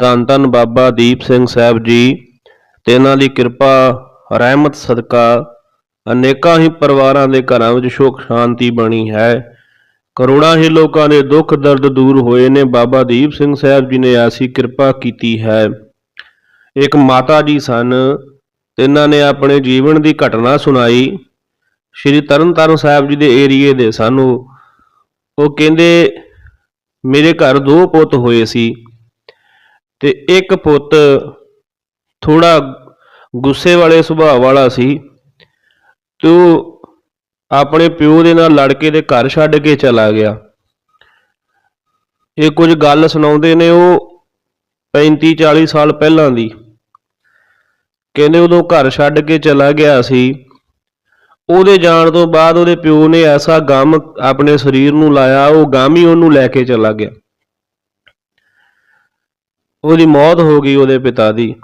ਧੰਨ ਧੰਨ ਬਾਬਾ ਦੀਪ ਸਿੰਘ ਸਾਹਿਬ ਜੀ, ਤੇ ਇਹਨਾਂ ਦੀ ਕਿਰਪਾ, ਰਹਿਮਤ, ਸਦਕਾ ਅਨੇਕਾਂ ਹੀ ਪਰਿਵਾਰਾਂ ਦੇ ਘਰਾਂ ਵਿੱਚ ਸੁੱਖ, ਸ਼ਾਂਤੀ ਬਣੀ ਹੈ। ਕਰੋੜਾਂ ਹੀ ਲੋਕਾਂ ਦੇ ਦੁੱਖ, ਦਰਦ ਦੂਰ ਹੋਏ ਨੇ। ਬਾਬਾ ਦੀਪ ਸਿੰਘ ਸਾਹਿਬ ਜੀ ਨੇ ਐਸੀ ਕਿਰਪਾ ਕੀਤੀ ਹੈ। ਇੱਕ ਮਾਤਾ ਜੀ ਸਨ, ਤੇ ਇਹਨਾਂ ਨੇ ਆਪਣੇ ਜੀਵਨ ਦੀ ਘਟਨਾ ਸੁਣਾਈ। ਸ਼੍ਰੀ ਤਰਨਤਾਰਨ ਸਾਹਿਬ ਜੀ ਦੇ ਏਰੀਏ ਦੇ ਸਾਨੂੰ ਉਹ ਕਹਿੰਦੇ, ਮੇਰੇ ਘਰ ਦੋ ਪੁੱਤ ਹੋਏ ਸੀ। ਤੇ ਇੱਕ ਪੁੱਤ ਥੋੜਾ ਗੁੱਸੇ ਵਾਲੇ ਸੁਭਾਅ ਵਾਲਾ ਸੀ। ਤੇ ਉਹ ਆਪਣੇ ਪਿਓ ਦੇ ਨਾਲ ਲੜ ਕੇ ਤੇ ਘਰ ਛੱਡ ਕੇ ਚਲਾ ਗਿਆ। ਇਹ ਕੁਝ ਗੱਲ ਸੁਣਾਉਂਦੇ ਨੇ ਉਹ 35 40 ਸਾਲ ਪਹਿਲਾਂ ਦੀ। ਕਹਿੰਦੇ ਉਦੋਂ ਘਰ ਛੱਡ ਕੇ ਚਲਾ ਗਿਆ ਸੀ। ਉਹਦੇ ਜਾਣ ਤੋਂ ਬਾਅਦ ਉਹਦੇ ਪਿਓ ਨੇ ਐਸਾ ਗਮ ਆਪਣੇ ਸਰੀਰ ਨੂੰ ਲਾਇਆ, ਉਹ ਗਮ ਹੀ ਉਹਨੂੰ ਲੈ ਕੇ ਚਲਾ ਗਿਆ। ਉਹਦੀ ਮੌਤ ਹੋ ਗਈ ਉਹਦੇ ਪਿਤਾ ਦੀ।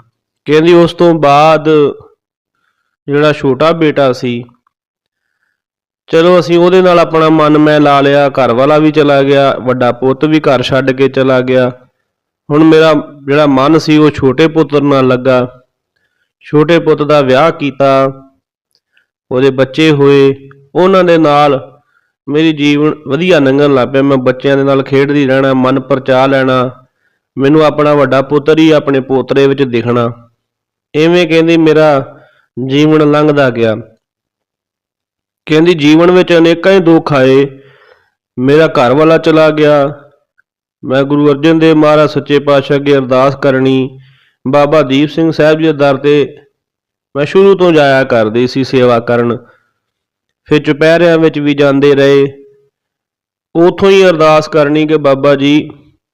ਕਹਿੰਦੀ ਉਸ ਤੋਂ ਬਾਅਦ ਜਿਹੜਾ ਛੋਟਾ ਬੇਟਾ ਸੀ, ਚਲੋ ਅਸੀਂ ਉਹਦੇ ਨਾਲ ਆਪਣਾ ਮਨ ਮੈਂ ਲਾ ਲਿਆ, ਘਰ ਵਾਲਾ ਵੀ ਚਲਾ ਗਿਆ, ਵੱਡਾ ਪੁੱਤ ਵੀ ਘਰ ਛੱਡ ਕੇ ਚਲਾ ਗਿਆ। ਹੁਣ ਮੇਰਾ ਜਿਹੜਾ ਮਨ ਸੀ ਉਹ ਛੋਟੇ ਪੁੱਤਰ ਨਾਲ ਲੱਗਾ। ਛੋਟੇ ਪੁੱਤ ਦਾ ਵਿਆਹ ਕੀਤਾ, ਉਹਦੇ ਬੱਚੇ ਹੋਏ, ਉਹਨਾਂ ਦੇ ਨਾਲ ਮੇਰੀ ਜੀਵਨ ਵਧੀਆ ਲੰਘਣ ਲੱਗ ਪਿਆ। ਮੈਂ ਬੱਚਿਆਂ ਦੇ ਨਾਲ ਖੇਡਦੀ ਰਹਿਣਾ, ਮਨ ਪਰਚਾ ਲੈਣਾ ਮੈਨੂੰ ਆਪਣਾ ਵੱਡਾ ਪੁੱਤਰ ਹੀ ਆਪਣੇ ਪੋਤਰੇ ਵਿੱਚ ਦਿਖਣਾ। ਐਵੇਂ ਕਹਿੰਦੀ ਮੇਰਾ ਜੀਵਨ ਲੰਘਦਾ ਗਿਆ। ਕਹਿੰਦੀ ਜੀਵਨ ਵਿੱਚ ਅਨੇਕਾਂ ਹੀ ਦੁੱਖ ਆਏ। ਮੇਰਾ ਘਰ ਵਾਲਾ ਚਲਾ ਗਿਆ। ਮੈਂ ਗੁਰੂ ਅਰਜਨ ਦੇਵ ਮਹਾਰਾਜ ਸੱਚੇ ਪਾਤਸ਼ਾਹ ਅੱਗੇ ਅਰਦਾਸ ਕਰਨੀ, ਬਾਬਾ ਦੀਪ ਸਿੰਘ ਸਾਹਿਬ ਜੀ ਦੇ ਦਰ ਤੇ ਮੈਂ ਸ਼ੁਰੂ ਤੋਂ ਜਾਇਆ ਕਰਦੀ ਸੀ ਸੇਵਾ ਕਰਨ। ਫਿਰ ਚੁਪਹਿਰਿਆਂ ਵਿੱਚ ਵੀ ਜਾਂਦੇ ਰਹੇ। ਉਥੋਂ ਹੀ ਅਰਦਾਸ ਕਰਨੀ ਕਿ ਬਾਬਾ ਜੀ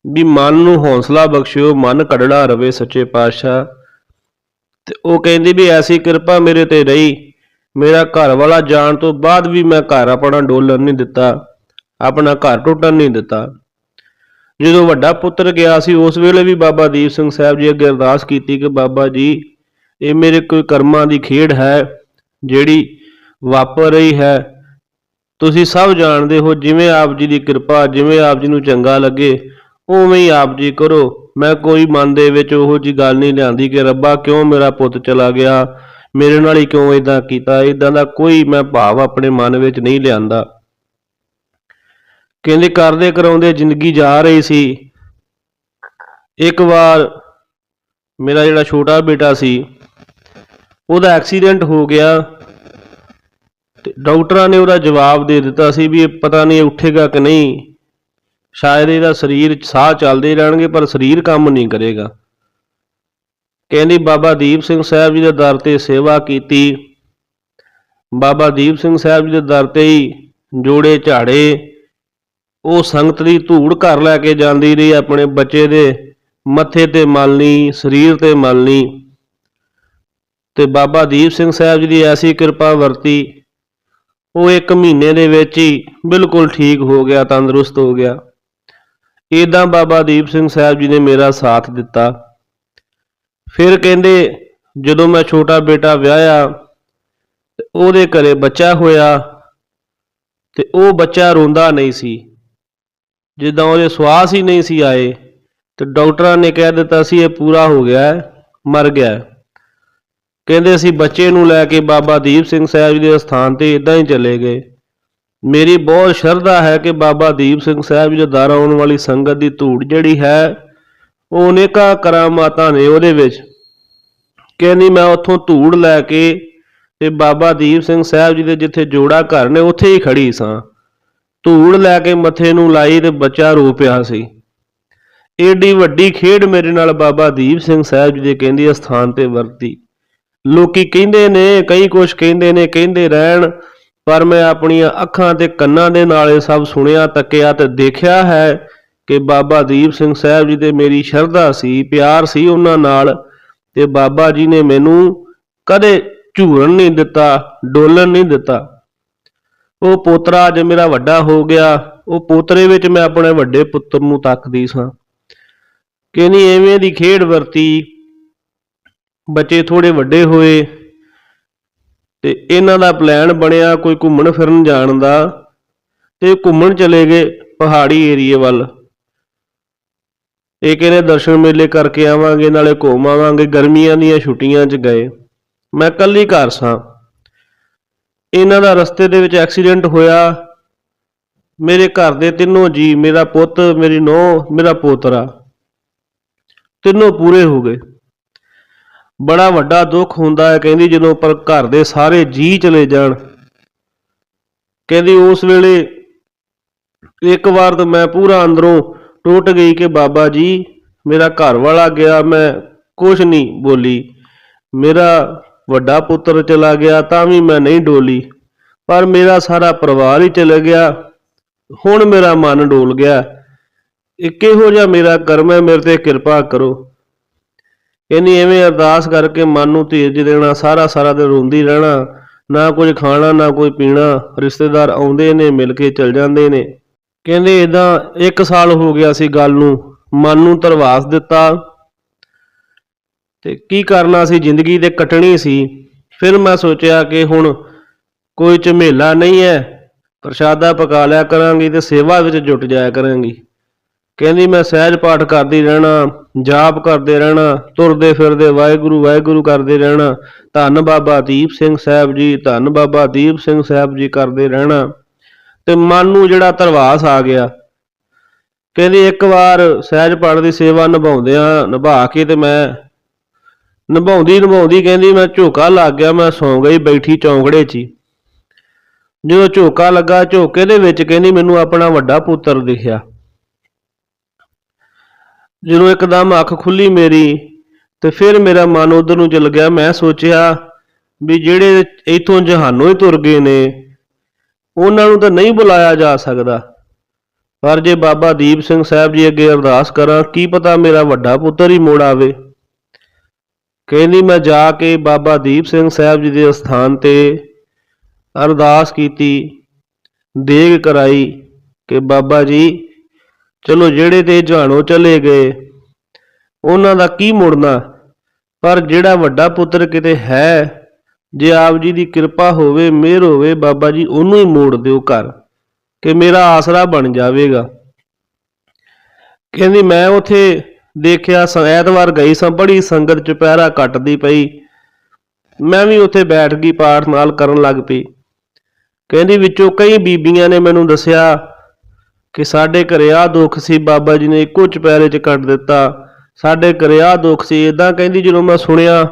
ਵੀ ਮਨ ਨੂੰ ਹੌਸਲਾ ਬਖਸ਼ਿਓ, ਮਨ ਕੜੜਾ ਰਵੇ ਸੱਚੇ ਪਾਤਸ਼ਾਹ। ਤੇ ਉਹ ਕਹਿੰਦੀ ਵੀ ਐਸੀ ਕਿਰਪਾ ਮੇਰੇ ਤੇ ਰਹੀ। ਮੇਰਾ ਘਰ ਵਾਲਾ ਜਾਣ ਤੋਂ ਬਾਅਦ ਵੀ ਮੈਂ ਘਰ ਆਪਣਾ ਡੋਲਣ ਨਹੀਂ ਦਿੱਤਾ, ਆਪਣਾ ਘਰ ਟੁੱਟਣ ਨਹੀਂ ਦਿੱਤਾ। ਜਦੋਂ ਵੱਡਾ ਪੁੱਤਰ ਗਿਆ ਸੀ, ਉਸ ਵੇਲੇ ਵੀ ਬਾਬਾ ਦੀਪ ਸਿੰਘ ਸਾਹਿਬ ਜੀ ਅੱਗੇ ਅਰਦਾਸ ਕੀਤੀ ਕਿ ਬਾਬਾ ਜੀ, ਇਹ ਮੇਰੇ ਕੋਈ ਕਰਮਾਂ ਦੀ ਖੇਡ ਹੈ, ਜਿਹੜੀ ਵਾਪਰ ਰਹੀ ਹੈ। ਤੁਸੀਂ ਸਭ ਜਾਣਦੇ ਹੋ, ਜਿਵੇਂ ਆਪ ਜੀ ਦੀ ਕਿਰਪਾ, ਜਿਵੇਂ ਆਪ ਜੀ ਨੂੰ ਚੰਗਾ ਲੱਗੇ ਉਵੇਂ ਹੀ ਆਪ ਜੀ ਕਰੋ। ਮੈਂ ਕੋਈ ਮਨ ਦੇ ਵਿੱਚ ਉਹੋ ਜੀ ਗੱਲ ਨਹੀਂ ਲਿਆਂਦੀ ਕਿ ਰੱਬਾ ਕਿਉਂ ਮੇਰਾ ਪੁੱਤ ਚਲਾ ਗਿਆ? ਮੇਰੇ ਨਾਲ ਹੀ ਕਿਉਂ ਇਦਾਂ ਕੀਤਾ? ਇਦਾਂ ਦਾ ਕੋਈ ਮੈਂ ਭਾਵ ਆਪਣੇ ਮਨ ਵਿੱਚ ਨਹੀਂ ਲਿਆਂਦਾ। ਕਹਿੰਦੇ, ਕਰਦੇ ਕਰਾਉਂਦੇ ਜ਼ਿੰਦਗੀ ਜਾ ਰਹੀ ਸੀ। ਇੱਕ ਵਾਰ ਮੇਰਾ ਜਿਹੜਾ ਛੋਟਾ ਬੇਟਾ ਸੀ, ਉਹਦਾ ਐਕਸੀਡੈਂਟ ਹੋ ਗਿਆ ਤੇ ਡਾਕਟਰਾਂ ਨੇ ਉਹਦਾ ਜਵਾਬ ਦੇ ਦਿੱਤਾ ਸੀ ਵੀ ਇਹ ਪਤਾ ਨਹੀਂ ਇਹ ਉੱਠੇਗਾ ਕਿ ਨਹੀਂ। ਸ਼ਾਇਦ ਇਹਦਾ ਸਰੀਰ ਸਾਹ ਚੱਲਦੇ ਰਹਿਣਗੇ, ਪਰ ਸਰੀਰ ਕੰਮ ਨਹੀਂ ਕਰੇਗਾ। ਕਹਿੰਦੀ, ਬਾਬਾ ਦੀਪ ਸਿੰਘ ਸਾਹਿਬ ਜੀ ਦੇ ਦਰ ਤੇ ਸੇਵਾ ਕੀਤੀ। ਬਾਬਾ ਦੀਪ ਸਿੰਘ ਸਾਹਿਬ ਜੀ ਦੇ ਦਰ ਤੇ ਹੀ ਜੋੜੇ ਝਾੜੇ, ਉਹ ਸੰਗਤ ਦੀ ਧੂੜ ਘਰ ਲੈ ਕੇ ਜਾਂਦੀ ਰਹੀ, ਆਪਣੇ ਬੱਚੇ ਦੇ ਮੱਥੇ ਤੇ ਮਲਣੀ, ਸਰੀਰ ਤੇ ਮਲਨੀ ਤੇ ਬਾਬਾ ਦੀਪ ਸਿੰਘ ਸਾਹਿਬ ਜੀ ਦੀ ਐਸੀ ਕਿਰਪਾ ਵਰਤੀ, ਉਹ ਇੱਕ ਮਹੀਨੇ ਦੇ ਵਿੱਚ ਹੀ ਬਿਲਕੁਲ ਠੀਕ ਹੋ ਗਿਆ, ਤੰਦਰੁਸਤ ਹੋ ਗਿਆ। ਇਦਾਂ ਬਾਬਾ ਦੀਪ ਸਿੰਘ ਸਾਹਿਬ ਜੀ ਨੇ ਮੇਰਾ ਸਾਥ ਦਿੱਤਾ। ਫਿਰ ਕਹਿੰਦੇ, ਜਦੋਂ ਮੈਂ ਛੋਟਾ ਬੇਟਾ ਵਿਆਹਿਆ ਉਹਦੇ ਘਰੇ ਬੱਚਾ ਹੋਇਆ, ਤੇ ਉਹ ਬੱਚਾ ਰੋਂਦਾ ਨਹੀਂ ਸੀ। ਜਿੱਦਾਂ ਉਹਦੇ ਸਵਾਸ ਹੀ ਨਹੀਂ ਸੀ ਆਏ, ਤੇ ਡਾਕਟਰਾਂ ਨੇ ਕਹਿ ਦਿੱਤਾ ਸੀ, ਇਹ ਪੂਰਾ ਹੋ ਗਿਆ ਮਰ ਗਿਆ ਕਹਿੰਦੇ ਅਸੀਂ ਬੱਚੇ ਨੂੰ ਲੈ ਕੇ ਬਾਬਾ ਦੀਪ ਸਿੰਘ ਸਾਹਿਬ ਜੀ ਦੇ ਸਥਾਨ ਤੇ ਇਦਾਂ ਹੀ ਚਲੇ ਗਏ। ਮੇਰੀ ਬਹੁਤ ਸ਼ਰਧਾ ਹੈ ਕਿ ਬਾਬਾ ਦੀਪ ਸਿੰਘ ਸਾਹਿਬ ਜੀ ਦੇ ਦਰ ਆਉਣ ਵਾਲੀ ਸੰਗਤ ਦੀ ਧੂੜ ਜਿਹੜੀ ਹੈ, ਉਹ ਅਨੇਕਾਂ ਕਰਾਮਾਤਾਂ ਨੇ ਉਹਦੇ ਵਿੱਚ। ਕਹਿੰਦੀ ਮੈਂ ਉੱਥੋਂ ਧੂੜ ਲੈ ਕੇ ਤੇ ਬਾਬਾ ਦੀਪ ਸਿੰਘ ਸਾਹਿਬ ਜੀ ਦੇ ਜਿੱਥੇ ਜੋੜਾ ਘਰ ਨੇ, ਉੱਥੇ ਹੀ ਖੜੀ ਸਾਂ। ਧੂੜ ਲੈ ਕੇ ਮੱਥੇ ਨੂੰ ਲਾਈ ਤੇ ਬੱਚਾ ਰੋ ਪਿਆ ਸੀ। ਏਡੀ ਵੱਡੀ ਖੇਡ ਮੇਰੇ ਨਾਲ ਬਾਬਾ ਦੀਪ ਸਿੰਘ ਸਾਹਿਬ ਜੀ ਦੇ ਕਹਿੰਦੀ ਅਸਥਾਨ ਤੇ ਵਰਤੀ। ਲੋਕੀ ਕਹਿੰਦੇ ਨੇ, ਕਈ ਕੁਛ ਕਹਿੰਦੇ ਨੇ, ਕਹਿੰਦੇ ਰਹਿਣ। ਪਰ ਮੈਂ ਆਪਣੀਆਂ ਅੱਖਾਂ ਤੇ ਕੰਨਾਂ ਦੇ ਨਾਲ ਇਹ ਸਭ ਸੁਣਿਆ, ਤੱਕਿਆ ਤੇ ਦੇਖਿਆ ਹੈ ਕਿ ਬਾਬਾ ਦੀਪ ਸਿੰਘ ਸਾਹਿਬ ਜੀ ਤੇ ਮੇਰੀ ਸ਼ਰਧਾ ਸੀ, ਪਿਆਰ ਸੀ ਉਹਨਾਂ ਨਾਲ ਤੇ ਬਾਬਾ ਜੀ ਨੇ ਮੈਨੂੰ ਕਦੇ ਝੂਰਨ ਨਹੀਂ ਦਿੱਤਾ, ਡੋਲਣ ਨਹੀਂ ਦਿੱਤਾ। ਉਹ ਪੋਤਰਾ ਅੱਜ ਮੇਰਾ ਵੱਡਾ ਹੋ ਗਿਆ, ਉਹ ਪੋਤਰੇ ਵਿੱਚ ਮੈਂ ਆਪਣੇ ਵੱਡੇ ਪੁੱਤਰ ਨੂੰ ਤੱਕਦੀ ਸਾਂ। ਕਹਿੰਦੀ ਐਵੇਂ ਦੀ ਖੇਡ ਵਰਤੀ, ਬੱਚੇ ਥੋੜੇ ਵੱਡੇ ਹੋਏ ਤੇ ਇਹਨਾਂ ਦਾ ਪਲਾਨ ਬਣਿਆ ਕੋਈ ਘੁੰਮਣ ਫਿਰਨ ਜਾਣ ਦਾ ਤੇ ਘੁੰਮਣ ਚਲੇ ਗਏ ਪਹਾੜੀ ਏਰੀਏ ਵੱਲ। ਇਹ ਕਹਿੰਦੇ ਦਰਸ਼ਨ ਮੇਲੇ ਕਰਕੇ ਆਵਾਂਗੇ, ਨਾਲੇ ਘੁੰਮ ਆਵਾਂਗੇ। ਗਰਮੀਆਂ ਦੀਆਂ ਛੁੱਟੀਆਂ 'ਚ ਗਏ। ਮੈਂ ਕੱਲੀ ਘਰ ਸਾਂ। ਇਹਨਾਂ ਦਾ ਰਸਤੇ ਦੇ ਵਿੱਚ ਐਕਸੀਡੈਂਟ ਹੋਇਆ। ਮੇਰੇ ਘਰ ਦੇ ਤਿੰਨੋਂ ਜੀ ਮੇਰਾ ਪੁੱਤ, ਮੇਰੀ ਨੂੰਹ, ਮੇਰਾ ਪੋਤਰਾ, ਤਿੰਨੋਂ ਪੂਰੇ ਹੋ ਗਏ। ਬੜਾ ਵੱਡਾ ਦੁੱਖ ਹੁੰਦਾ ਹੈ। ਕਹਿੰਦੀ ਜਦੋਂ ਪਰ ਘਰ ਦੇ ਸਾਰੇ ਜੀ ਚਲੇ ਜਾਣ। ਕਹਿੰਦੀ ਉਸ ਵੇਲੇ ਇੱਕ ਵਾਰ ਤਾਂ ਮੈਂ ਪੂਰਾ ਅੰਦਰੋਂ ਟੁੱਟ ਗਈ ਕਿ ਬਾਬਾ ਜੀ, ਮੇਰਾ ਘਰ ਵਾਲਾ ਗਿਆ, ਮੈਂ ਕੁਝ ਨਹੀਂ ਬੋਲੀ। ਮੇਰਾ ਵੱਡਾ ਪੁੱਤਰ ਚਲਾ ਗਿਆ, ਤਾਂ ਵੀ ਮੈਂ ਨਹੀਂ ਡੋਲੀ। ਪਰ ਮੇਰਾ ਸਾਰਾ ਪਰਿਵਾਰ ਹੀ ਚਲੇ ਗਿਆ। ਹੁਣ ਮੇਰਾ ਮਨ ਡੋਲ ਗਿਆ। ਇਹ ਕਿਹੋ ਜਿਹਾ ਮੇਰਾ ਕਰਮ ਹੈ, ਮੇਰੇ ਤੇ ਕਿਰਪਾ ਕਰੋ। ਕਹਿੰਦੀ ਐਵੇਂ ਅਰਦਾਸ ਕਰਕੇ ਮਨ ਨੂੰ ਧੀਰਜ ਦੇਣਾ, ਸਾਰਾ ਸਾਰਾ ਦਿਨ ਰੋਂਦੀ ਰਹਿਣਾ, ਨਾ ਕੁਝ ਖਾਣਾ, ਨਾ ਕੋਈ ਪੀਣਾ, ਰਿਸ਼ਤੇਦਾਰ ਆਉਂਦੇ ਨੇ, ਮਿਲ ਕੇ ਚਲ ਜਾਂਦੇ ਨੇ। ਕਹਿੰਦੇ ਇਦਾਂ 1 ਸਾਲ ਹੋ ਗਿਆ ਸੀ ਗੱਲ ਨੂੰ, ਮਨ ਨੂੰ ਧਰਵਾਸ ਦਿੱਤਾ। ਤੇ ਕੀ ਕਰਨਾ ਸੀ, ਜ਼ਿੰਦਗੀ ਦੇ ਕੱਟਣੀ ਸੀ। ਫਿਰ ਮੈਂ ਸੋਚਿਆ ਕਿ ਹੁਣ ਕੋਈ ਝਮੇਲਾ ਨਹੀਂ ਹੈ, ਪ੍ਰਸ਼ਾਦਾ ਪਕਾ ਲਿਆ ਕਰਾਂਗੀ ਤੇ ਸੇਵਾ ਵਿੱਚ ਜੁਟ ਜਾਇਆ ਕਰਾਂਗੀ। ਕਹਿੰਦੀ, ਮੈਂ ਸਹਿਜ ਪਾਠ ਕਰਦੀ ਰਹਿਣਾ, ਜਾਪ ਕਰਦੇ ਰਹਿਣਾ, ਤੁਰਦੇ ਫਿਰਦੇ ਵਾਹਿਗੁਰੂ ਵਾਹਿਗੁਰੂ ਕਰਦੇ ਰਹਿਣਾ। ਧੰਨ ਬਾਬਾ ਦੀਪ ਸਿੰਘ ਸਾਹਿਬ ਜੀ, ਧੰਨ ਬਾਬਾ ਦੀਪ ਸਿੰਘ ਸਾਹਿਬ ਜੀ ਕਰਦੇ ਰਹਿਣਾ। ਤੇ ਮਨ ਨੂੰ ਜਿਹੜਾ ਤਰਵਾਸ ਆ ਗਿਆ। ਕਹਿੰਦੀ, ਇੱਕ ਵਾਰ ਸਹਿਜ ਪਾਠ ਦੀ ਸੇਵਾ ਨਿਭਾਉਂਦਿਆਂ ਨਿਭਾ ਕੇ ਤੇ ਮੈਂ ਨਿਭਾਉਂਦੀ ਨਿਭਾਉਂਦੀ ਕਹਿੰਦੀ, ਮੈਂ ਝੋਕਾ ਲੱਗ ਗਿਆ, ਮੈਂ ਸੌਂ ਗਈ ਬੈਠੀ ਚੌਂਕੜੇ 'ਚ ਹੀ। ਜਦੋਂ ਝੋਕਾ ਲੱਗਾ, ਝੋਕੇ ਦੇ ਵਿੱਚ ਕਹਿੰਦੀ, ਮੈਨੂੰ ਆਪਣਾ ਵੱਡਾ ਪੁੱਤਰ ਦਿਖਿਆ। ਜਦੋਂ ਇੱਕਦਮ ਅੱਖ ਖੁੱਲੀ ਮੇਰੀ ਤੇ ਫਿਰ ਮੇਰਾ ਮਨ ਉਧਰ ਨੂੰ ਚਲ ਗਿਆ, ਮੈਂ ਸੋਚਿਆ ਵੀ ਜਿਹੜੇ ਇਥੋਂ ਜਹਾਨੋਂ ਹੀ ਤੁਰ ਗਏ ਨੇ, ਉਹਨਾਂ ਨੂੰ ਤਾਂ ਨਹੀਂ ਬੁਲਾਇਆ ਜਾ ਸਕਦਾ। ਪਰ ਜੇ ਬਾਬਾ ਦੀਪ ਸਿੰਘ ਸਾਹਿਬ ਜੀ ਅੱਗੇ ਅਰਦਾਸ ਕਰਾਂ, ਕੀ ਪਤਾ ਮੇਰਾ ਵੱਡਾ ਪੁੱਤਰ ਹੀ ਮੋੜ ਆਵੇ। ਕਹਿੰਦੀ, ਮੈਂ ਜਾ ਕੇ ਬਾਬਾ ਦੀਪ ਸਿੰਘ ਸਾਹਿਬ ਜੀ ਦੇ ਸਥਾਨ ਤੇ ਅਰਦਾਸ ਕੀਤੀ, ਦੇਗ ਕਰਾਈ ਕਿ ਬਾਬਾ ਜੀ ਚਲੋ ਜਿਹੜੇ ਤੇ ਜਾਣੋ ਚਲੇ ਗਏ, ਉਹਨਾਂ ਦਾ ਕੀ ਮੁੜਨਾ? ਪਰ ਜਿਹੜਾ ਵੱਡਾ ਪੁੱਤਰ ਕਿਤੇ ਹੈ, ਜੇ ਆਪ ਜੀ ਦੀ ਕਿਰਪਾ ਹੋਵੇ, ਮਿਹਰ ਹੋਵੇ, ਬਾਬਾ ਜੀ ਉਹਨੂੰ ਹੀ ਮੋੜ ਦਿਓ ਘਰ, ਕਿ ਮੇਰਾ ਆਸਰਾ ਬਣ ਜਾਵੇਗਾ। ਕਹਿੰਦੀ, ਮੈਂ ਉਥੇ ਦੇਖਿਆ ਐਤਵਾਰ ਗਈ ਸਾਂ, ਬੜੀ ਸੰਗਤ ਚੁਪਹਿਰਾ ਕੱਟਦੀ ਪਈ। ਮੈਂ ਵੀ ਉੱਥੇ ਬੈਠ ਗਈ ਪਾਠ ਨਾਲ ਕਰਨ ਲੱਗ ਪਈ। ਕਹਿੰਦੀ, ਵਿੱਚੋਂ ਕਈ ਬੀਬੀਆਂ ਨੇ ਮੈਨੂੰ ਦੱਸਿਆ ਕਿ ਸਾਡੇ ਘਰੇ ਆ ਦੁੱਖ ਸੀ, ਬਾਬਾ ਜੀ ਨੇ ਇੱਕੋ ਚੁਪਹਿਰੇ 'ਚ ਕੱਟ ਦਿੱਤਾ। ਸਾਡੇ ਘਰੇ ਆ ਦੁੱਖ ਸੀ ਇਦਾਂ ਕਹਿੰਦੀ ਜਦੋਂ ਮੈਂ ਸੁਣਿਆ,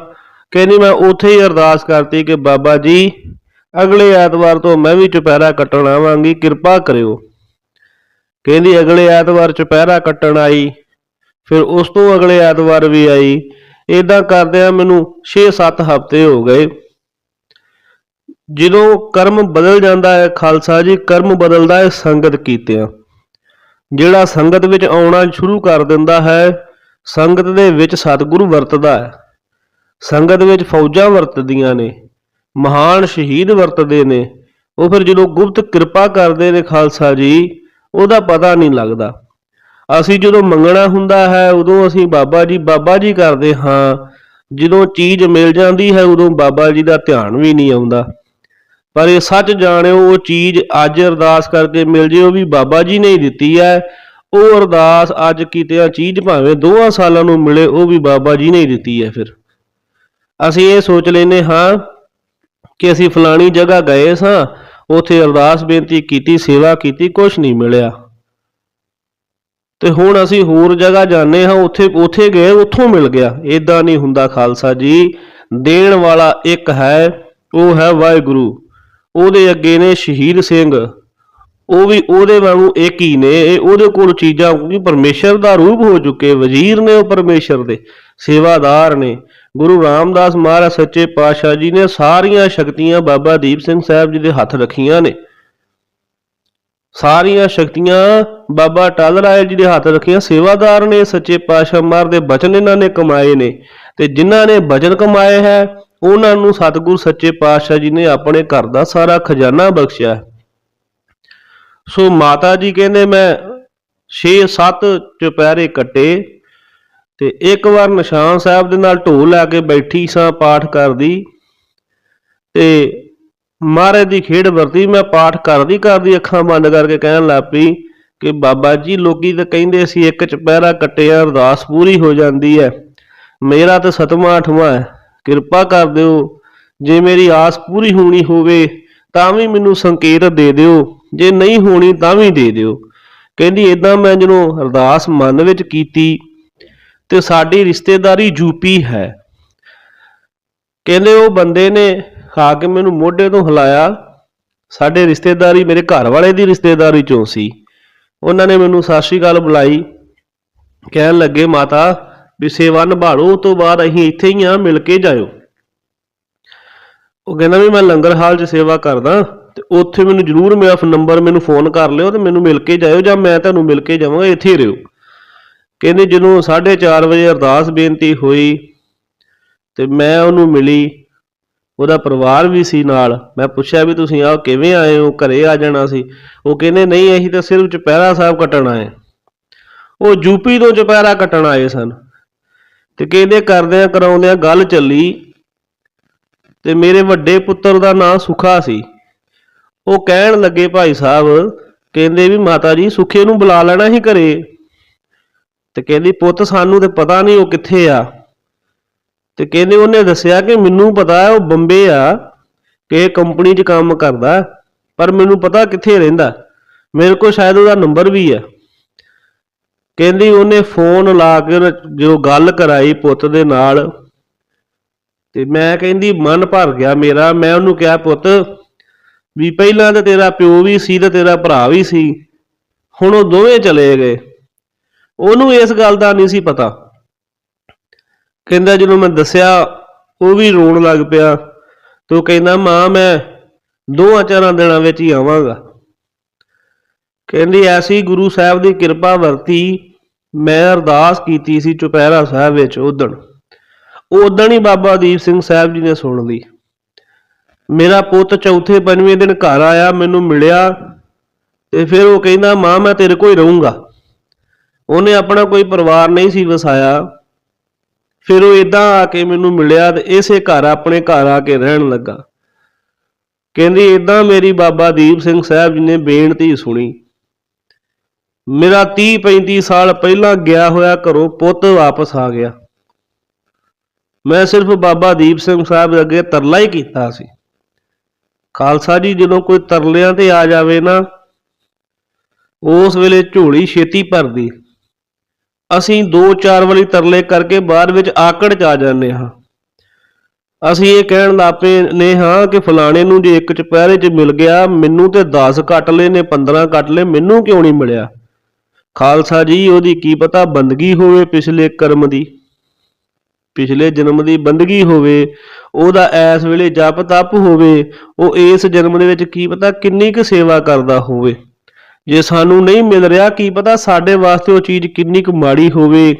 ਕਹਿੰਦੀ ਮੈਂ ਉੱਥੇ ਹੀ ਅਰਦਾਸ ਕਰਤੀ ਕਿ ਬਾਬਾ ਜੀ, ਅਗਲੇ ਐਤਵਾਰ ਤੋਂ ਮੈਂ ਵੀ ਚੁਪਹਿਰਾ ਕੱਟਣ ਆਵਾਂਗੀ, ਕਿਰਪਾ ਕਰਿਓ। ਕਹਿੰਦੀ ਅਗਲੇ ਐਤਵਾਰ ਚੁਪਹਿਰਾ ਕੱਟਣ ਆਈ, ਫਿਰ ਉਸ ਤੋਂ ਅਗਲੇ ਐਤਵਾਰ ਵੀ ਆਈ। ਇਦਾਂ ਕਰਦਿਆਂ ਮੈਨੂੰ 6-7 ਹਫ਼ਤੇ ਹੋ ਗਏ। ਜਦੋਂ ਕਰਮ ਬਦਲ ਜਾਂਦਾ ਹੈ, ਖਾਲਸਾ ਜੀ, ਕਰਮ ਬਦਲਦਾ ਹੈ, ਸੰਗਤ ਕੀਤਿਆਂ। ਜਿਹੜਾ ਸੰਗਤ ਵਿੱਚ ਆਉਣਾ ਸ਼ੁਰੂ ਕਰ ਦਿੰਦਾ ਹੈ, ਸੰਗਤ ਦੇ ਵਿੱਚ ਸਤਿਗੁਰੂ ਵਰਤਦਾ ਹੈ। ਸੰਗਤ ਵਿੱਚ ਫੌਜਾਂ ਵਰਤਦੀਆਂ ਨੇ, ਮਹਾਨ ਸ਼ਹੀਦ ਵਰਤਦੇ ਨੇ। ਉਹ ਫਿਰ ਜਦੋਂ ਗੁਪਤ ਕਿਰਪਾ ਕਰਦੇ ਨੇ ਖਾਲਸਾ ਜੀ, ਉਹਦਾ ਪਤਾ ਨਹੀਂ ਲੱਗਦਾ। ਅਸੀਂ ਜਦੋਂ ਮੰਗਣਾ ਹੁੰਦਾ ਹੈ, ਉਦੋਂ ਅਸੀਂ ਬਾਬਾ ਜੀ ਬਾਬਾ ਜੀ ਕਰਦੇ ਹਾਂ। ਜਦੋਂ ਚੀਜ਼ ਮਿਲ ਜਾਂਦੀ ਹੈ, ਉਦੋਂ ਬਾਬਾ ਜੀ ਦਾ ਧਿਆਨ ਵੀ ਨਹੀਂ ਆਉਂਦਾ। ਪਰ ਇਹ ਸੱਚ ਜਾਣਿਓ, ਉਹ ਚੀਜ਼ ਅੱਜ ਅਰਦਾਸ ਕਰਕੇ ਮਿਲ ਜੇ, ਉਹ ਵੀ ਬਾਬਾ ਜੀ ਨੇ ਹੀ ਦਿੱਤੀ ਹੈ। ਉਹ ਅਰਦਾਸ ਅੱਜ ਕੀਤਿਆਂ ਚੀਜ਼, ਭਾਵੇਂ ਦੋਹਾਂ ਸਾਲਾਂ ਨੂੰ ਮਿਲੇ, ਉਹ ਵੀ ਬਾਬਾ ਜੀ ਨੇ ਹੀ ਦਿੱਤੀ ਹੈ ਫਿਰ। ਅਸੀਂ ਇਹ ਸੋਚ ਲੈਨੇ ਹਾਂ ਕਿ ਅਸੀਂ ਫਲਾਣੀ ਜਗ੍ਹਾ ਗਏ ਸਾਂ, ਉਥੇ ਅਰਦਾਸ ਬੇਨਤੀ ਕੀਤੀ, ਸੇਵਾ ਕੀਤੀ ਕੁਝ ਨਹੀਂ ਮਿਲਿਆ। ਤੇ ਹੁਣ ਅਸੀਂ ਹੋਰ ਜਗ੍ਹਾ ਜਾਂਦੇ ਹਾਂ, ਉੱਥੇ ਉੱਥੇ ਗਏ, ਉੱਥੋਂ ਮਿਲ ਗਿਆ। ਇਦਾਂ ਨਹੀਂ ਹੁੰਦਾ ਖਾਲਸਾ ਜੀ। ਦੇਣ ਵਾਲਾ ਇੱਕ ਹੈ, ਉਹ ਹੈ ਵਾਹਿਗੁਰੂ। ਉਹਦੇ ਅੱਗੇ ਨੇ ਸ਼ਹੀਦ ਸਿੰਘ। ਉਹ ਵੀ ਉਹਦੇ ਵਾਂਗੂ ਇੱਕ ਹੀ ਨੇ। ਇਹ ਉਹਦੇ ਕੋਲ ਚੀਜ਼ਾਂ ਕਿਉਂਕਿ ਪਰਮੇਸ਼ਰ ਦਾ ਰੂਪ ਹੋ ਚੁੱਕੇ। ਵਜ਼ੀਰ ਨੇ ਉਹ ਪਰਮੇਸ਼ਰ ਦੇ। ਸੇਵਾਦਾਰ ਨੇ। ਗੁਰੂ ਰਾਮਦਾਸ ਮਹਾਰਾਜ ਸੱਚੇ ਪਾਤਸ਼ਾਹ ਜੀ ਨੇ ਸਾਰੀਆਂ ਸ਼ਕਤੀਆਂ ਬਾਬਾ ਦੀਪ ਸਿੰਘ ਸਾਹਿਬ ਜੀ ਦੇ ਹੱਥ ਰੱਖੀਆਂ ਨੇ। ਸਾਰੀਆਂ ਸ਼ਕਤੀਆਂ ਬਾਬਾ ਟਾਲ ਰਾਏ ਜੀ ਦੇ ਹੱਥ ਰੱਖੀਆਂ। ਸੇਵਾਦਾਰ ਨੇ ਸੱਚੇ ਪਾਤਸ਼ਾਹ ਮਾਰ ਦੇ ਬਚਨ ਇਹਨਾਂ ਨੇ ਕਮਾਏ ਨੇ। ਤੇ ਜਿਨ੍ਹਾਂ ਨੇ ਬਚਨ ਕਮਾਏ ਹੈ ਉਹਨਾਂ ਨੂੰ ਸਤਿਗੁਰ ਸੱਚੇ ਪਾਤਸ਼ਾਹ ਜੀ ਨੇ ਆਪਣੇ ਘਰ ਦਾ ਸਾਰਾ ਖਜ਼ਾਨਾ ਬਖਸ਼ਿਆ। ਸੋ ਮਾਤਾ ਜੀ ਕਹਿੰਦੇ, ਮੈਂ 6-7 ਚੁਪਹਿਰੇ ਕੱਟੇ ਤੇ ਇੱਕ ਵਾਰ ਨਿਸ਼ਾਨ ਸਾਹਿਬ ਦੇ ਨਾਲ ਢੋਲ ਲੈ ਕੇ ਬੈਠੀ ਸਾਂ, ਪਾਠ ਕਰਦੀ ਤੇ ਮਹਾਰਾਜ ਦੀ ਖੇਡ ਵਰਤੀ। ਮੈਂ ਪਾਠ ਕਰਦੀ ਕਰਦੀ ਅੱਖਾਂ ਬੰਦ ਕਰਕੇ ਕਹਿਣ ਲੱਗ ਪਈ ਕਿ ਬਾਬਾ ਜੀ, ਲੋਕੀ ਤਾਂ ਕਹਿੰਦੇ ਸੀ ਇੱਕ ਚੁਪਹਿਰਾ ਕੱਟਿਆ, ਅਰਦਾਸ ਪੂਰੀ ਹੋ ਜਾਂਦੀ ਹੈ। ਮੇਰਾ ਤਾਂ ਸਤਵਾਂ ਅੱਠਵਾਂ ਹੈ। ਕਿਰਪਾ ਕਰ ਦਿਓ। ਜੇ ਮੇਰੀ ਆਸ ਪੂਰੀ ਹੋਣੀ ਹੋਵੇ, ਤਾਂ ਵੀ ਮੈਨੂੰ ਸੰਕੇਤ ਦੇ ਦਿਓ। ਜੇ ਨਹੀਂ ਹੋਣੀ, ਤਾਂ ਵੀ ਦੇ ਦਿਓ। ਕਹਿੰਦੀ ਇਦਾਂ ਮੈਂ ਜਦੋਂ ਅਰਦਾਸ ਮਨ ਵਿੱਚ ਕੀਤੀ, ਤੇ ਸਾਡੀ ਰਿਸ਼ਤੇਦਾਰੀ ਯੂਪੀ ਹੈ। ਕਹਿੰਦੇ, ਉਹ ਬੰਦੇ ਨੇ ਆ ਕੇ ਮੈਨੂੰ ਮੋਢੇ ਤੋਂ ਹਿਲਾਇਆ। ਸਾਡੇ ਰਿਸ਼ਤੇਦਾਰੀ ਮੇਰੇ ਘਰ ਵਾਲੇ ਦੀ ਰਿਸ਼ਤੇਦਾਰੀ ਚੋਂ ਸੀ। ਉਹਨਾਂ ਨੇ ਮੈਨੂੰ ਸਤਿ ਸ਼੍ਰੀ ਅਕਾਲ ਬੁਲਾਈ। ਕਹਿਣ ਲੱਗੇ, ਮਾਤਾ ਵੀ ਸੇਵਾ ਨਿਭਾਲੋ ਉਸ ਤੋਂ ਬਾਅਦ ਅਸੀਂ ਇੱਥੇ ਹੀ ਆ ਮਿਲ ਕੇ ਜਾਇਓ। ਉਹ ਕਹਿੰਦਾ ਵੀ ਮੈਂ ਲੰਗਰ ਹਾਲ 'ਚ ਸੇਵਾ ਕਰਦਾ, ਤੇ ਉੱਥੇ ਮੈਨੂੰ ਜਰੂਰ ਮੇਰਾ ਨੰਬਰ ਮੈਨੂੰ ਫੋਨ ਕਰ ਲਿਓ ਤੇ ਮੈਨੂੰ ਮਿਲ ਕੇ ਜਾਇਓ ਜਾਂ ਮੈਂ ਤੁਹਾਨੂੰ ਮਿਲ ਕੇ ਜਾਵਾਂਗਾ, ਇੱਥੇ ਹੀ ਰਹੋ। ਕਹਿੰਦੇ ਜਦੋਂ 4:30 ਵਜੇ ਅਰਦਾਸ ਬੇਨਤੀ ਹੋਈ ਤੇ ਮੈਂ ਉਹਨੂੰ ਮਿਲੀ, ਉਹਦਾ ਪਰਿਵਾਰ ਵੀ ਸੀ ਨਾਲ। ਮੈਂ ਪੁੱਛਿਆ ਵੀ ਤੁਸੀਂ ਆ ਕਿਵੇਂ ਆਏ ਹੋ? ਘਰੇ ਆ ਜਾਣਾ ਸੀ। ਉਹ ਕਹਿੰਦੇ, ਨਹੀਂ, ਅਸੀਂ ਤਾਂ ਸਿਰਫ ਚੁਪਹਿਰਾ ਸਾਹਿਬ ਕੱਟਣ ਆਏ ਉਹ ਯੂਪੀ ਤੋਂ ਚੁਪਹਿਰਾ ਕੱਟਣ ਆਏ ਸਨ। ਤੇ ਕਹਿੰਦੇ ਕਰਦਿਆਂ ਕਰਾਉਂਦਿਆਂ ਗੱਲ ਚੱਲੀ ਤੇ ਮੇਰੇ ਵੱਡੇ ਪੁੱਤਰ ਦਾ ਨਾਂ ਸੁਖਾ ਸੀ। ਉਹ ਕਹਿਣ ਲੱਗੇ, ਭਾਈ ਸਾਹਿਬ, ਕਹਿੰਦੇ ਵੀ ਮਾਤਾ ਜੀ ਸੁਖੇ ਨੂੰ ਬੁਲਾ ਲੈਣਾ ਹੀ ਘਰੇ। ਤੇ ਕਹਿੰਦੀ, ਪੁੱਤ, ਸਾਨੂੰ ਤੇ ਪਤਾ ਨਹੀਂ ਉਹ ਕਿੱਥੇ ਆ। ਤੇ ਕਹਿੰਦੇ, ਉਹਨੇ ਦੱਸਿਆ ਕਿ ਮੈਨੂੰ ਪਤਾ ਹੈ, ਉਹ ਬੰਬੇ ਆ, ਕਿ ਕੰਪਨੀ 'ਚ ਕੰਮ ਕਰਦਾ, ਪਰ ਮੈਨੂੰ ਪਤਾ ਕਿੱਥੇ ਰਹਿੰਦਾ। ਮੇਰੇ ਕੋਲ ਸ਼ਾਇਦ ਉਹਦਾ ਨੰਬਰ ਵੀ ਹੈ ਕਹਿੰਦੀ ਉਹਨੇ ਫੋਨ ਲਾ ਕੇ ਉਹਨੇ ਜਦੋਂ ਗੱਲ ਕਰਾਈ ਪੁੱਤ ਦੇ ਨਾਲ, ਤੇ ਮੈਂ ਕਹਿੰਦੀ ਮਨ ਭਰ ਗਿਆ ਮੇਰਾ, ਮੈਂ ਉਹਨੂੰ ਕਿਹਾ ਪੁੱਤ ਵੀ ਪਹਿਲਾਂ ਤਾਂ ਤੇਰਾ ਪਿਓ ਵੀ ਸੀ ਤੇ ਤੇਰਾ ਭਰਾ ਵੀ ਸੀ, ਹੁਣ ਉਹ ਦੋਵੇਂ ਚਲੇ ਗਏ। ਉਹਨੂੰ ਇਸ ਗੱਲ ਦਾ ਨਹੀਂ ਸੀ ਪਤਾ। ਕਹਿੰਦਾ ਜਦੋਂ ਮੈਂ ਦੱਸਿਆ, ਉਹ ਵੀ ਰੋਣ ਲੱਗ ਪਿਆ ਤੇ ਉਹ ਕਹਿੰਦਾ, ਮਾਂ, ਮੈਂ ਦੋਹਾਂ ਚਾਰਾਂ ਦਿਨਾਂ ਵਿੱਚ ਹੀ ਆਵਾਂਗਾ। ਕਹਿੰਦੀ, ਐਸੀ ਗੁਰੂ ਸਾਹਿਬ ਦੀ ਕਿਰਪਾ ਵਰਤੀ, ਮੈਂ ਅਰਦਾਸ ਕੀਤੀ ਸੀ ਚੁਪਹਿਰਾ ਸਾਹਿਬ ਵਿੱਚ ਉਦਣ ਉਦਣ ਹੀ ਬਾਬਾ ਦੀਪ ਸਿੰਘ ਸਾਹਿਬ ਜੀ ਨੇ ਸੁਣ ਲਈ। ਮੇਰਾ ਪੁੱਤ ਚੌਥੇ ਪੰਜਵੇਂ ਦਿਨ ਘਰ ਆਇਆ, ਮੈਨੂੰ ਮਿਲਿਆ ਤੇ ਫਿਰ ਉਹ ਕਹਿੰਦਾ, ਮਾਂ, ਮੈਂ ਤੇਰੇ ਕੋਲ ਹੀ ਰਹੂੰਗਾ। ਉਹਨੇ ਆਪਣਾ ਕੋਈ ਪਰਿਵਾਰ ਨਹੀਂ ਸੀ ਵਸਾਇਆ। ਫਿਰ ਉਹ ਇਦਾਂ ਆ ਕੇ ਮੈਨੂੰ ਮਿਲਿਆ ਤੇ ਇਸੇ ਘਰ, ਆਪਣੇ ਘਰ ਆ ਕੇ ਰਹਿਣ ਲੱਗਾ। ਕਹਿੰਦੀ ਇਦਾਂ ਮੇਰੀ ਬਾਬਾ ਦੀਪ ਸਿੰਘ ਸਾਹਿਬ ਜੀ ਨੇ ਬੇਨਤੀ ਸੁਣੀ। ਮੇਰਾ 30 35 ਸਾਲ ਪਹਿਲਾਂ ਗਿਆ ਹੋਇਆ ਘਰੋਂ ਪੁੱਤ ਵਾਪਸ ਆ ਗਿਆ। ਮੈਂ ਸਿਰਫ ਬਾਬਾ ਦੀਪ ਸਿੰਘ ਸਾਹਿਬ ਅੱਗੇ ਤਰਲਾ ਹੀ ਕੀਤਾ ਸੀ। ਖਾਲਸਾ ਜੀ ਜਦੋਂ ਕੋਈ ਤਰਲਿਆਂ ਤੇ ਆ ਜਾਵੇ ਨਾ, ਉਸ ਵੇਲੇ ਝੋਲੀ ਛੇਤੀ ਭਰਦੀ। ਅਸੀਂ 2-4 ਵਾਲੀ ਤਰਲੇ ਕਰਕੇ ਬਾਅਦ ਵਿੱਚ ਆਕੜ ਚ ਆ ਜਾਂਦੇ ਹਾਂ। ਅਸੀਂ ਇਹ ਕਹਿਣ ਲੱਪੇ ਨੇ ਹਾਂ ਕਿ ਫਲਾਣੇ ਨੂੰ ਜੇ ਇੱਕ ਚੁਪਹਿਰੇ 'ਚ ਮਿਲ ਗਿਆ, ਮੈਨੂੰ ਤੇ 10 ਕੱਟ ਲਏ ਨੇ 15 ਕੱਟ ਲਏ, ਮੈਨੂੰ ਕਿਉਂ ਨਹੀਂ ਮਿਲਿਆ? ਖਾਲਸਾ ਜੀ, ਉਹਦੀ ਕੀ ਪਤਾ ਬੰਦਗੀ ਹੋਵੇ ਪਿਛਲੇ ਕਰਮ ਦੀ। ਪਿਛਲੇ ਜਨਮ ਦੀ ਬੰਦਗੀ ਹੋਵੇ, ਉਹਦਾ ਇਸ ਵੇਲੇ ਜਪ ਤਪ ਹੋਵੇ, ਉਹ ਇਸ ਜਨਮ ਦੇ ਵਿੱਚ ਕੀ ਪਤਾ ਕਿੰਨੀ ਕੁ ਸੇਵਾ ਕਰਦਾ ਹੋਵੇ। ਜੇ ਸਾਨੂੰ ਨਹੀਂ ਮਿਲ ਰਿਹਾ, ਕੀ ਪਤਾ ਸਾਡੇ ਵਾਸਤੇ ਉਹ ਚੀਜ਼ ਕਿੰਨੀ ਕੁ ਮਾੜੀ ਹੋਵੇ।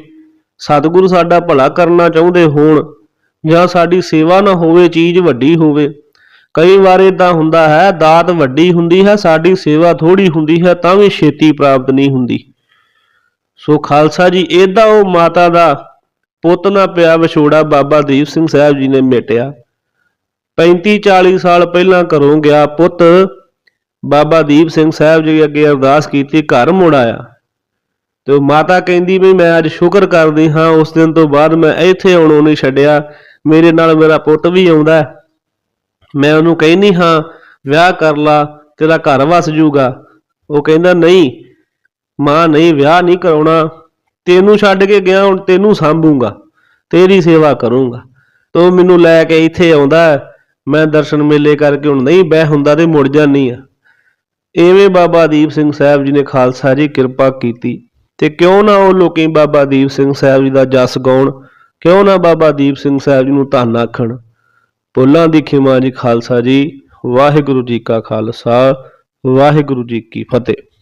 ਸਤਿਗੁਰੂ ਸਾਡਾ ਭਲਾ ਕਰਨਾ ਚਾਹੁੰਦੇ ਹੋਣ, ਜਾਂ ਸਾਡੀ ਸੇਵਾ ਨਾ ਹੋਵੇ, ਚੀਜ਼ ਵੱਡੀ ਹੋਵੇ। ਕਈ ਵਾਰ ਇਦਾਂ ਹੁੰਦਾ ਹੈ, ਦਾਤ ਵੱਡੀ ਹੁੰਦੀ ਹੈ, ਸਾਡੀ ਸੇਵਾ ਥੋੜੀ ਹੁੰਦੀ ਹੈ, ਤਾਂ ਵੀ ਛੇਤੀ ਪ੍ਰਾਪਤ ਨਹੀਂ ਹੁੰਦੀ। ਸੋ ਖਾਲਸਾ ਜੀ ਏਦਾਂ ਉਹ ਮਾਤਾ ਦਾ ਪੁੱਤ ਨਾ ਪਿਆ ਵਿਛੋੜਾ ਬਾਬਾ ਦੀਪ ਸਿੰਘ ਸਾਹਿਬ ਜੀ ਨੇ ਮਿਟਿਆ। 35 40 ਸਾਲ ਪਹਿਲਾਂ ਘਰੋਂ ਗਿਆ ਪੁੱਤ, ਬਾਬਾ ਦੀਪ ਸਿੰਘ ਸਾਹਿਬ ਜੀ ਅੱਗੇ ਅਰਦਾਸ ਕੀਤੀ, ਘਰ ਮੁੜ ਆਇਆ। ਤੇ ਉਹ ਮਾਤਾ ਕਹਿੰਦੀ ਵੀ ਮੈਂ ਅੱਜ ਸ਼ੁਕਰ ਕਰਦੀ ਹਾਂ, ਉਸ ਦਿਨ ਤੋਂ ਬਾਅਦ ਮੈਂ ਇੱਥੇ ਆਉਣੋਂ ਨਹੀਂ ਛੱਡਿਆ, ਮੇਰੇ ਨਾਲ ਮੇਰਾ ਪੁੱਤ ਵੀ ਆਉਂਦਾ ਮੈਂ ਉਹਨੂੰ ਕਹਿੰਦੀ ਹਾਂ, ਵਿਆਹ ਕਰ ਲਾ, ਤੇਰਾ ਘਰ ਵਸ ਜੂਗਾ। ਉਹ ਕਹਿੰਦਾ, ਨਹੀਂ ਮਾਂ ਨਹੀਂ, ਵਿਆਹ ਨਹੀਂ ਕਰਾਉਣਾ। ਤੈਨੂੰ ਛੱਡ ਕੇ ਗਿਆ, ਹੁਣ ਤੈਨੂੰ ਸੰਭੂਗਾ। ਤੇਰੀ ਸੇਵਾ ਕਰੂੰਗਾ। ਤੂੰ ਮੈਨੂੰ ਲੈ ਕੇ ਇੱਥੇ ਆਉਂਦਾ ਮੈਂ ਦਰਸ਼ਨ ਮੇਲੇ ਕਰਕੇ ਹੁਣ ਨਹੀਂ ਬਹਿ ਹੁੰਦਾ ਤੇ ਮੁੜ ਜਾਨੀ ਆ ਐਵੇਂ ਬਾਬਾ ਦੀਪ ਸਿੰਘ ਸਾਹਿਬ ਜੀ ਨੇ ਖਾਲਸਾ ਜੀ ਕਿਰਪਾ ਕੀਤੀ। ਤੇ ਕਿਉਂ ਨਾ ਉਹ ਲੋਕੀ ਬਾਬਾ ਦੀਪ ਸਿੰਘ ਸਾਹਿਬ ਜੀ ਦਾ ਜਸ ਗਾਉਣ, ਕਿਉਂ ਨਾ ਬਾਬਾ ਦੀਪ ਸਿੰਘ ਸਾਹਿਬ ਜੀ ਨੂੰ ਧੰਨ ਆਖਣ। ਭੁੱਲਾਂ ਦੀ ਖਿਮਾ ਜੀ ਖਾਲਸਾ ਜੀ, ਵਾਹਿਗੁਰੂ ਜੀ ਕਾ ਖਾਲਸਾ, ਵਾਹਿਗੁਰੂ ਜੀ ਕੀ ਫਤਿਹ।